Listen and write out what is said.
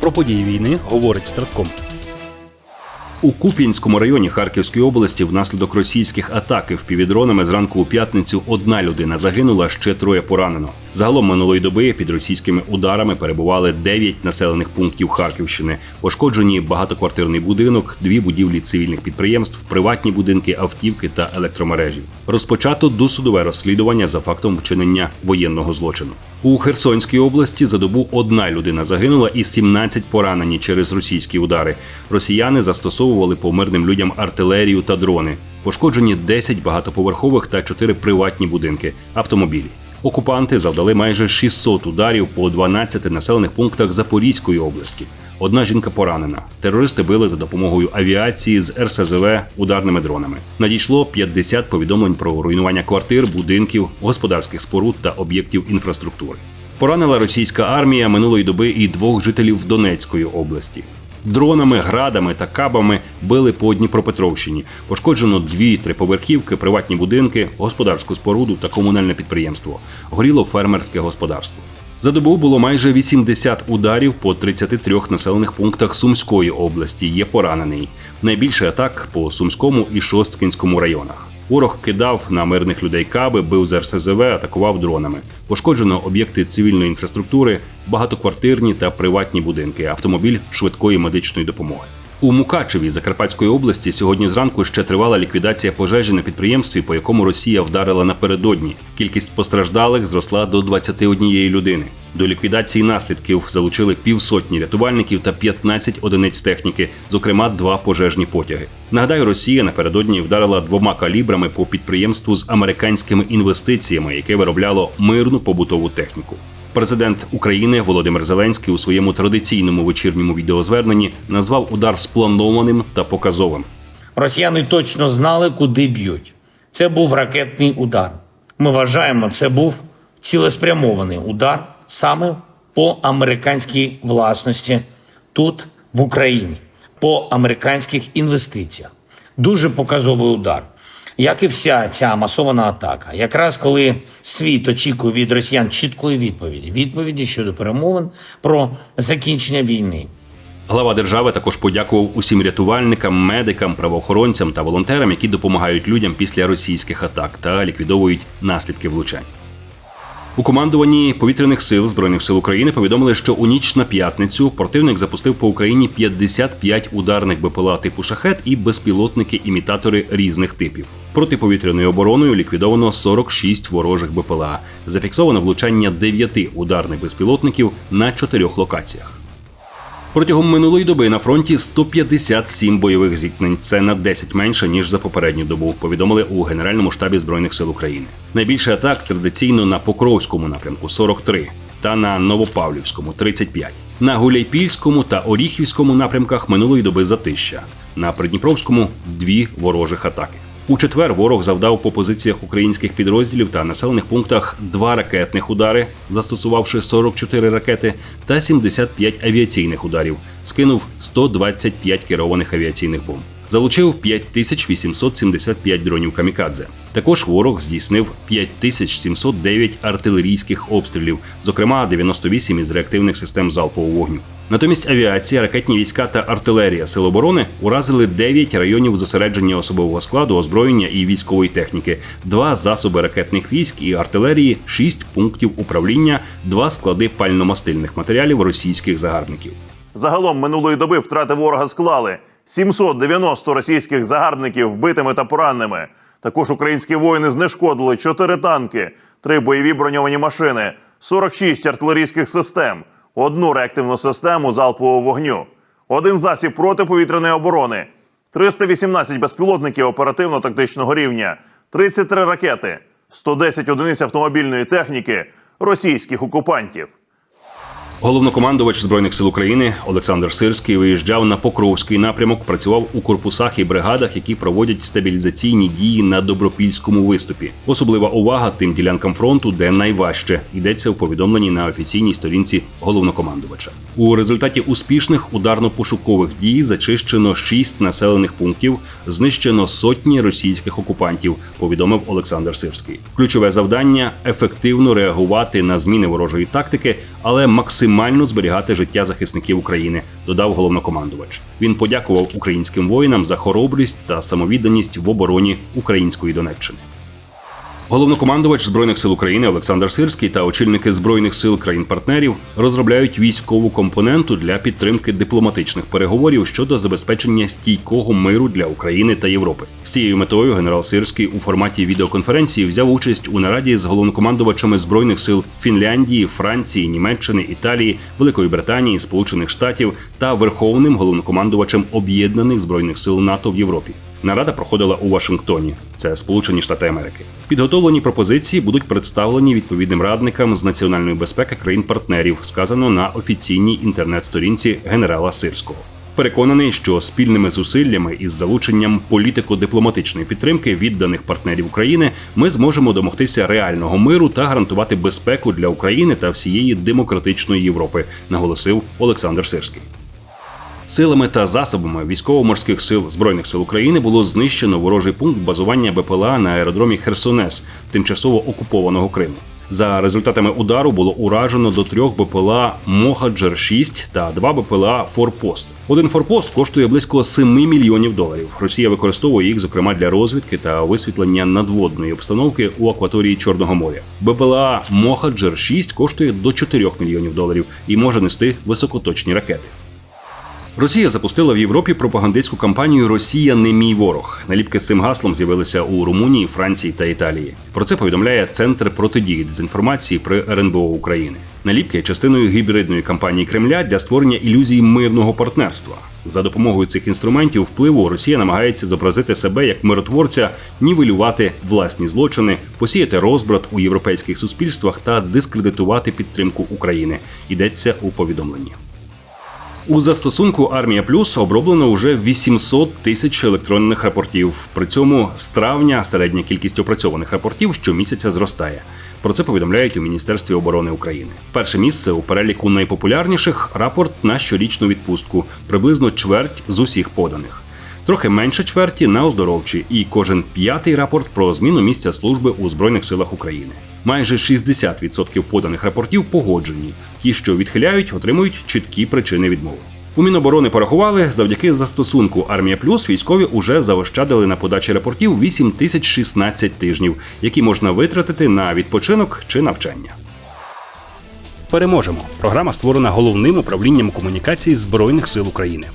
Про події війни говорить Стратком. У Куп'янському районі Харківської області внаслідок російських атак впівдронами зранку у п'ятницю одна людина загинула, ще троє поранено. Загалом минулої доби під російськими ударами перебували 9 населених пунктів Харківщини. Пошкоджені багатоквартирний будинок, дві будівлі цивільних підприємств, приватні будинки, автівки та електромережі. Розпочато досудове розслідування за фактом вчинення воєнного злочину. У Херсонській області за добу одна людина загинула і 17 поранені через російські удари. Росіяни застосовували по мирним людям артилерію та дрони. Пошкоджені 10 багатоповерхових та 4 приватні будинки, автомобілі. Окупанти завдали майже 600 ударів по 12 населених пунктах Запорізької області. Одна жінка поранена. Терористи били за допомогою авіації з РСЗВ ударними дронами. Надійшло 50 повідомлень про руйнування квартир, будинків, господарських споруд та об'єктів інфраструктури. Поранила російська армія минулої доби і двох жителів Донецької області. Дронами, градами та кабами били по Дніпропетровщині. Пошкоджено дві триповерхівки, приватні будинки, господарську споруду та комунальне підприємство. Горіло фермерське господарство. За добу було майже 80 ударів по 33 населених пунктах Сумської області. Є поранений. Найбільше атак по Сумському і Шосткінському районах. Ворог кидав на мирних людей каби, бив з РСЗВ, атакував дронами. Пошкоджено об'єкти цивільної інфраструктури, багатоквартирні та приватні будинки, автомобіль швидкої медичної допомоги. У Мукачеві Закарпатської області сьогодні зранку ще тривала ліквідація пожежі на підприємстві, по якому Росія вдарила напередодні. Кількість постраждалих зросла до 21 людини. До ліквідації наслідків залучили півсотні рятувальників та 15 одиниць техніки, зокрема два пожежні потяги. Нагадаю, Росія напередодні вдарила двома калібрами по підприємству з американськими інвестиціями, яке виробляло мирну побутову техніку. Президент України Володимир Зеленський у своєму традиційному вечірньому відеозверненні назвав удар спланованим та показовим. Росіяни точно знали, куди б'ють. Це був ракетний удар. Ми вважаємо, це був цілеспрямований удар саме по американській власності тут, в Україні, по американських інвестиціях. Дуже показовий удар. Як і вся ця масована атака, якраз коли світ очікує від росіян чіткої відповіді, відповіді щодо перемовин про закінчення війни. Глава держави також подякував усім рятувальникам, медикам, правоохоронцям та волонтерам, які допомагають людям після російських атак та ліквідовують наслідки влучань. У командуванні повітряних сил збройних сил України повідомили, що у ніч на п'ятницю противник запустив по Україні 55 ударних БПЛА типу шахет і безпілотники-імітатори різних типів. Протиповітряною обороною ліквідовано 46 ворожих БПЛА. Зафіксовано влучання 9 ударних безпілотників на чотирьох локаціях. Протягом минулої доби на фронті 157 бойових зіткнень. Це на 10 менше ніж за попередню добу. Повідомили у Генеральному штабі збройних сил України. Найбільше атак традиційно на Покровському напрямку 43 та на Новопавлівському 35. На Гуляйпільському та Оріхівському напрямках минулої доби затища. На Придніпровському дві ворожих атаки. У четвер ворог завдав по позиціях українських підрозділів та населених пунктах два ракетних удари, застосувавши 44 ракети, та 75 авіаційних ударів. Скинув 125 керованих авіаційних бомб. Залучив 5875 дронів камікадзе. Також ворог здійснив 5709 артилерійських обстрілів, зокрема 98 із реактивних систем залпового вогню. Натомість авіація, ракетні війська та артилерія Сил оборони уразили 9 районів зосередження особового складу, озброєння і військової техніки, два засоби ракетних військ і артилерії, 6 пунктів управління, два склади пальномастильних матеріалів російських загарбників. Загалом минулої доби втрати ворога склали 790 російських загарбників вбитими та пораненими. Також українські воїни знешкодили 4 танки, 3 бойові броньовані машини, 46 артилерійських систем, одну реактивну систему залпового вогню, один засіб протиповітряної оборони, 318 безпілотників оперативно-тактичного рівня, 33 ракети, 110 одиниць автомобільної техніки російських окупантів. Головнокомандувач збройних сил України Олександр Сирський виїжджав на Покровський напрямок, працював у корпусах і бригадах, які проводять стабілізаційні дії на добропільському виступі. Особлива увага тим ділянкам фронту, де найважче йдеться у повідомленні на офіційній сторінці головнокомандувача. У результаті успішних ударно-пошукових дій зачищено шість населених пунктів, знищено сотні російських окупантів. Повідомив Олександр Сирський. Ключове завдання ефективно реагувати на зміни ворожої тактики, але максимально максимально зберігати життя захисників України, додав головнокомандувач. Він подякував українським воїнам за хоробрість та самовідданість в обороні української Донеччини. Головнокомандувач збройних сил України Олександр Сирський та очільники збройних сил країн-партнерів розробляють військову компоненту для підтримки дипломатичних переговорів щодо забезпечення стійкого миру для України та Європи. З цією метою генерал Сирський у форматі відеоконференції взяв участь у нараді з головнокомандувачами збройних сил Фінляндії, Франції, Німеччини, Італії, Великої Британії, Сполучених Штатів та верховним головнокомандувачем об'єднаних збройних сил НАТО в Європі. Нарада проходила у Вашингтоні, це Сполучені Штати Америки. Підготовлені пропозиції будуть представлені відповідним радникам з національної безпеки країн-партнерів, сказано на офіційній інтернет-сторінці генерала Сирського. Переконаний, що спільними зусиллями із залученням політико-дипломатичної підтримки відданих партнерів України ми зможемо домогтися реального миру та гарантувати безпеку для України та всієї демократичної Європи, наголосив Олександр Сирський. Силами та засобами військово-морських сил збройних сил України було знищено ворожий пункт базування БПЛА на аеродромі Херсонес, тимчасово окупованого Криму. За результатами удару було уражено до трьох БПЛА Мохаджер 6 та два БПЛА Форпост. Один форпост коштує близько 7 мільйонів доларів. Росія використовує їх, зокрема, для розвідки та висвітлення надводної обстановки у акваторії Чорного моря. БПЛА Мохаджер 6 коштує до 4 мільйонів доларів і може нести високоточні ракети. Росія запустила в Європі пропагандистську кампанію Росія не мій ворог. Наліпки з цим гаслом з'явилися у Румунії, Франції та Італії. Про це повідомляє Центр протидії дезінформації при РНБО України. Наліпки є частиною гібридної кампанії Кремля для створення ілюзії мирного партнерства. За допомогою цих інструментів впливу Росія намагається зобразити себе як миротворця, нівелювати власні злочини, посіяти розбрат у європейських суспільствах та дискредитувати підтримку України. Йдеться у повідомленні. У застосунку Армія Плюс оброблено вже 800 тисяч електронних рапортів. При цьому з травня середня кількість опрацьованих рапортів щомісяця зростає. Про це повідомляють у Міністерстві оборони України. Перше місце у переліку найпопулярніших рапорт на щорічну відпустку, приблизно чверть з усіх поданих. Трохи менше чверті на оздоровчі, і кожен п'ятий рапорт про зміну місця служби у Збройних силах України. Майже 60% поданих рапортів погоджені. Ті, що відхиляють, отримують чіткі причини відмови. У Міноборони порахували, завдяки застосунку Армія Плюс військові уже заощадили на подачі рапортів 8016 тижнів, які можна витратити на відпочинок чи навчання. Переможемо. Програма створена головним управлінням комунікацій Збройних сил України.